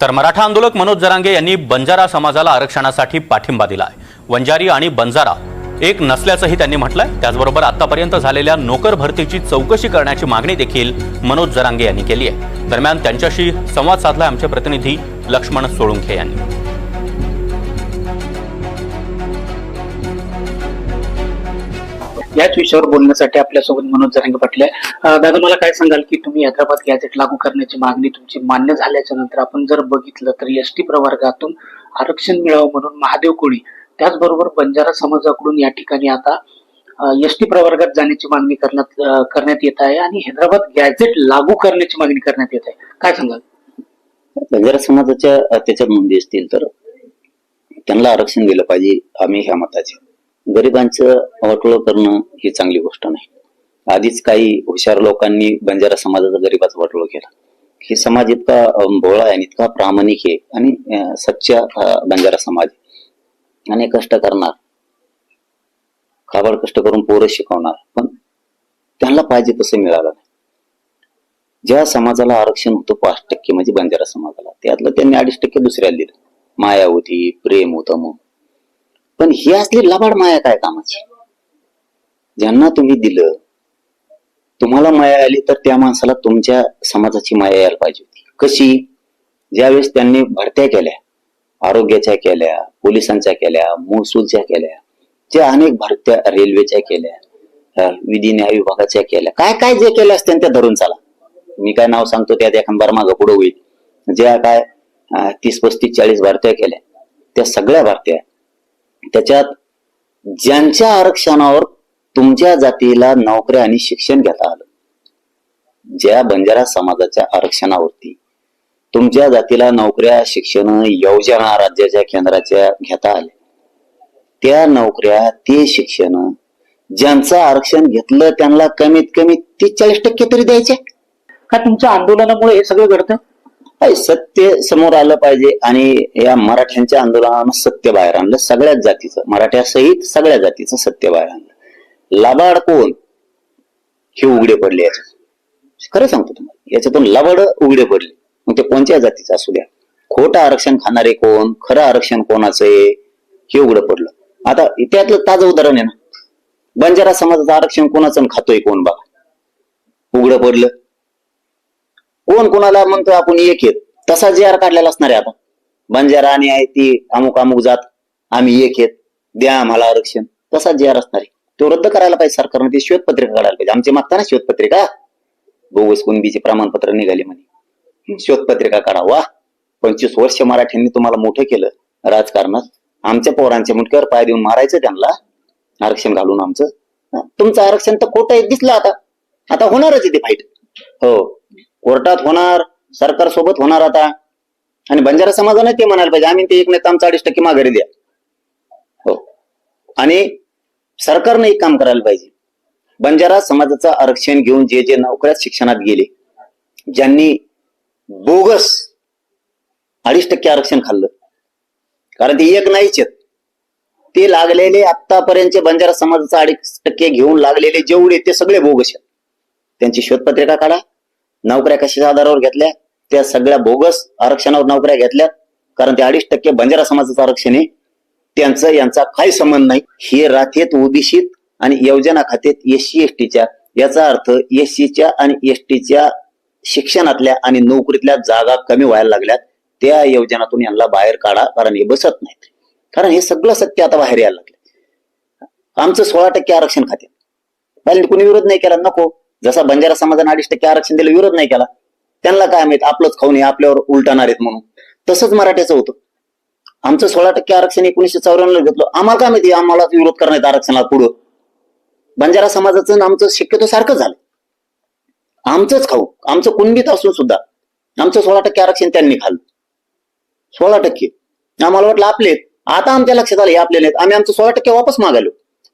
तर मराठा आंदोलक मनोज जरांगे यांनी बंजारा समाजाला आरक्षणासाठी पाठिंबा दिला आहे वंजारी आणि बंजारा एक नसल्याचंही त्यांनी म्हटलंय. त्याचबरोबर आतापर्यंत झालेल्या नोकर भरतीची चौकशी करण्याची मागणी देखील मनोज जरांगे यांनी केली आहे दरम्यान त्यांच्याशी संवाद साधला आमचे प्रतिनिधी लक्ष्मण सोळुंखे यांनी. याच विषयावर बोलण्यासाठी आपल्यासोबत मनोज जरांगे पाटील आहे. दादा मला काय सांगाल की तुम्ही हैदराबाद गॅझेट लागू करण्याची मागणी तुमची मान्य झाल्याच्यानंतर आपण जर बघितलं तर एस टी प्रवर्गातून आरक्षण मिळावं म्हणून महादेव कोळी त्याचबरोबर बंजारा समाजाकडून या ठिकाणी आता एस टी प्रवर्गात जाण्याची मागणी करण्यात करण्यात येत आहे आणि हैदराबाद गॅझेट लागू करण्याची मागणी करण्यात येत आहे. काय सांगाल? बंजारा समाजाच्या त्याच्या त्याच्यात नोंदी असतील तर त्यांना आरक्षण दिलं पाहिजे आम्ही ह्या मताचे. गरिबांचं वाटोळ करणं ही चांगली गोष्ट नाही. आधीच काही हुशार लोकांनी बंजारा समाजाचा गरिबाचा वाटोळ केला. हे समाज इतका भोळा आहे आणि इतका प्रामाणिक आहे आणि सच्चा बंजारा समाज आणि कष्ट करणार. काबाड कष्ट करून पोरं शिकवणार. पण त्यांना पाहिजे तसं मिळालं नाही. ज्या समाजाला आरक्षण होतं पाच टक्के म्हणजे बंजारा समाजाला त्यातलं त्यांनी अडीच टक्के दुसऱ्याला दिलं. माया होती प्रेम होतं मग पण ही असली लबाड माया काय कामाची? ज्यांना तुम्ही दिलं तुम्हाला माया आली तर त्या माणसाला तुमच्या समाजाची माया यायला पाहिजे होती. कशी? ज्यावेळेस त्यांनी भरत्या केल्या आरोग्याच्या केल्या पोलिसांच्या केल्या महसूलच्या केल्या ज्या अनेक भरत्या रेल्वेच्या केल्या विधी न्याय विभागाच्या केल्या काय काय जे केल्या असत्या त्या धरून चाला. मी काय नाव सांगतो त्यात एखाद मागं पुढे होईल. ज्या काय तीस पस्तीस चाळीस भारत्या केल्या त्या सगळ्या भारत्या त्याच्यात ज्यांच्या आरक्षणावर तुमच्या जातीला नोकऱ्या आणि शिक्षण घेता आलं. ज्या बंजारा समाजाच्या आरक्षणावरती तुमच्या जातीला नोकऱ्या शिक्षण योजना राज्याच्या केंद्राच्या घेता आल्या. त्या नोकऱ्या ते शिक्षण ज्यांचं आरक्षण घेतलं त्यांना कमीत कमी तीस चाळीस टक्के तरी द्यायचे. का तुमच्या आंदोलनामुळे हे सगळं घडतं सत्य समोर आलं पाहिजे आणि या मराठ्यांच्या आंदोलनानं सत्य बाहेर आणलं. सगळ्याच जातीचं मराठ्यासहित सगळ्या जातीचं सत्य बाहेर आणलं. लबाड कोण? हे उघडे पडले याच्यात खरं सांगतो तुम्हाला याच्यातून लबाड उघडे पडले. मग ते कोणत्या जातीचं असू द्या. खोटं आरक्षण खाणारे कोण खरं आरक्षण कोणाचं आहे हे उघडं पडलं. आता त्यातलं ताजं उदाहरण आहे ना. बंजारा समाजाचं आरक्षण कोणाचं खातोय कोण बघा. उघडं पडलं. कोण कोणाला म्हणतो आपण एक येत तसा जे आर काढलेला असणार आहे आता बंजारा आणि आहे ती अमुक अमुक जात आम्ही एक येत द्या आम्हाला आरक्षण. तसा जे आर असणार आहे. तो रद्द करायला पाहिजे सरकारने ती श्वेतपत्रिका काढायला पाहिजे. आमचे मागता ना श्वेतपत्रिका बोगस कुणबीचे प्रमाणपत्र निघाले म्हणे. श्वेतपत्रिका काढा. वा पंचवीस वर्ष मराठ्यांनी तुम्हाला मोठं केलं राजकारणात. आमच्या पोरांच्या मुटक्यावर पाय देऊन मारायचं त्यांना. आरक्षण घालून आमचं. तुमचं आरक्षण तर खोटं आहे दिसलं आता. आता होणारच आहे ते फाईट हो. कोर्टात होणार सरकार सोबत होणार आता. आणि बंजारा समाजाने ते म्हणायला पाहिजे. आम्ही ते एक नेता आमचा अडीच टक्के माघारी द्या. हो. आणि सरकारनं एक काम करायला पाहिजे. बंजारा समाजाचं आरक्षण घेऊन जे जे नोकऱ्यात शिक्षणात गेले ज्यांनी बोगस अडीच टक्के आरक्षण खाल्लं. कारण ते एक नाहीच आहेत. ते लागलेले आतापर्यंतचे बंजारा समाजाचा अडीच टक्के घेऊन लागलेले जेवढे ते सगळे बोगस आहेत. त्यांची शोधपत्रिका काढा. नोकऱ्या कशाच्या आधारावर घेतल्या? त्या सगळ्या बोगस आरक्षणावर नोकऱ्या घेतल्या. कारण ते अडीच टक्के बंजारा समाजाचं आरक्षण आहे. त्यांचा यांचा काही संबंध नाही. हे राथेत ओबीसीत आणि योजना खात्यात एससी एसटीच्या. याचा अर्थ एससीच्या आणि एसटीच्या शिक्षणातल्या आणि नोकरीतल्या जागा कमी व्हायला लागल्यात. त्या योजनातून यांना बाहेर काढा कारण हे बसत नाहीत. कारण हे सगळं सत्य आता बाहेर यायला लागलं आमचं सोळा टक्के आरक्षण खाते. पहिले कुणी विरोध नाही केला नको. जसा बंजारा समाजाने अडीच टक्के आरक्षण दिलं विरोध नाही केला त्यांना काय माहीत आपलंच खाऊन हे आपल्यावर उलटणार आहेत म्हणून. तसंच मराठ्याचं होतं. आमचं सोळा टक्के आरक्षण एकोणीशे चौऱ्याण्णव घेतलं. आम्हाला काय माहिती आम्हाला विरोध करण्यात आरक्षणाला पुढं. बंजारा समाजाचं आमचं शक्यतो सारखं झालं. आमचंच खाऊ आमचं कुणबीत असून सुद्धा आमचं सोळा टक्के आरक्षण त्यांनी खाल्लं. सोळा टक्के. आम्हाला वाटलं आपले आता आमच्या लक्षात आलं हे आपले नाहीत आम्ही आमचं सोळा टक्के वापस मागालो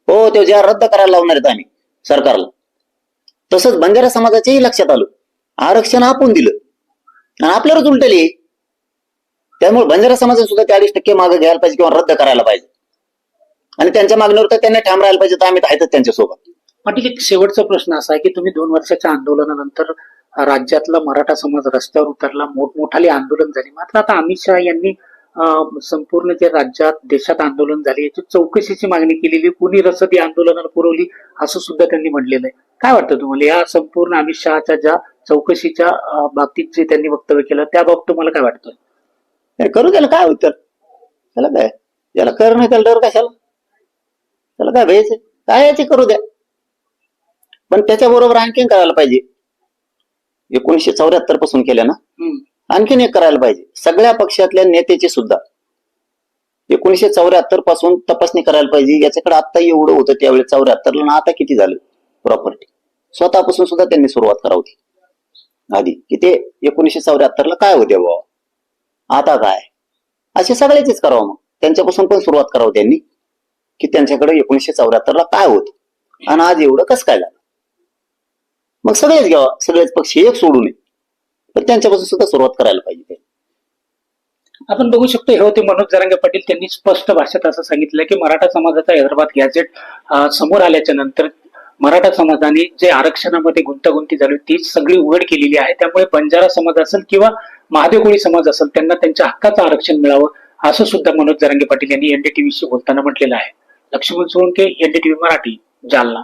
हो ते ज्या रद्द करायला लावणार आहेत आम्ही सरकारला. तसंच बंजारा समाजाच्याही लक्षात आलं. आरक्षण आपण दिलं. आणि आपल्यावरच उलटले. त्यामुळे बंजारा समाजाने सुद्धा ते अडीच टक्के मागे घ्यायला पाहिजे किंवा रद्द करायला पाहिजे. आणि त्यांच्या मागणीवर तर त्यांना ठाम राहायला पाहिजे तर आम्ही आहेत त्यांच्यासोबत. पाटील एक शेवटचा प्रश्न असा आहे की तुम्ही दोन वर्षाच्या आंदोलनानंतर राज्यातला मराठा समाज रस्त्यावर उतरला. मोठमोठाले आंदोलन झाले. मात्र आता अमित शहा यांनी संपूर्ण जे राज्यात देशात आंदोलन झाले याची चौकशीची मागणी केलेली कुणी रसदी आंदोलनाला पुरवली असं सुद्धा त्यांनी म्हटलेलं आहे. काय वाटतं तुम्हाला? या संपूर्ण अमित शहाच्या ज्या चौकशीच्या बाबतीत जे त्यांनी वक्तव्य केलं त्या बाबतीत तुम्हाला काय वाटतं? करू द्याला काय होतं त्याला काय? याला कर नाही त्याला डर कशाला? त्याला काय भ्यायचं काय याचे करू द्या. पण त्याच्याबरोबर आणखीन करायला पाहिजे. एकोणीसशे चौऱ्याहत्तरपासून केल्या ना. आणखीन एक करायला पाहिजे. सगळ्या पक्षातल्या नेत्याची सुद्धा. एकोणीसशे चौऱ्याहत्तरपासून तपासणी करायला पाहिजे. याच्याकडे आता एवढं होतं त्यावेळेस चौऱ्याहत्तरला ना आता किती झालं? प्रॉपर्टी स्वतःपासून सुद्धा त्यांनी सुरुवात करावती. आधी. की ते एकोणीसशे चौऱ्याहत्तरला काय होते बाबा आता काय? असे सगळ्याचेच करावं मग. त्यांच्यापासून पण सुरुवात करावं त्यांनी. की त्यांच्याकडे एकोणीसशे चौऱ्याहत्तरला काय होत? आणि आज एवढं कसं काय झालं? मग सगळेच घ्यावा. सगळेच पक्ष एक सोडू नये. तर त्यांच्यापासून सुद्धा सुरुवात करायला पाहिजे आपण बघू शकतो हे होते मनोज जरांगे पाटील त्यांनी स्पष्ट भाषेत असं सांगितलं की मराठा समाजाचा हैदराबाद गॅझेट समोर आल्याच्यानंतर मराठा समाजाने जे आरक्षणामध्ये गुंतागुंती झाली ती सगळी उघड केलेली आहे. त्यामुळे बंजारा समाज असेल किंवा महादेव कोळी समाज असेल त्यांना त्यांच्या हक्काचं आरक्षण मिळावं असं सुद्धा मनोज जरांगे पाटील यांनी एनडीटीव्हीशी बोलताना म्हटलेलं आहे. लक्ष्मण सोळंके एनडीटीव्ही मराठी जालना.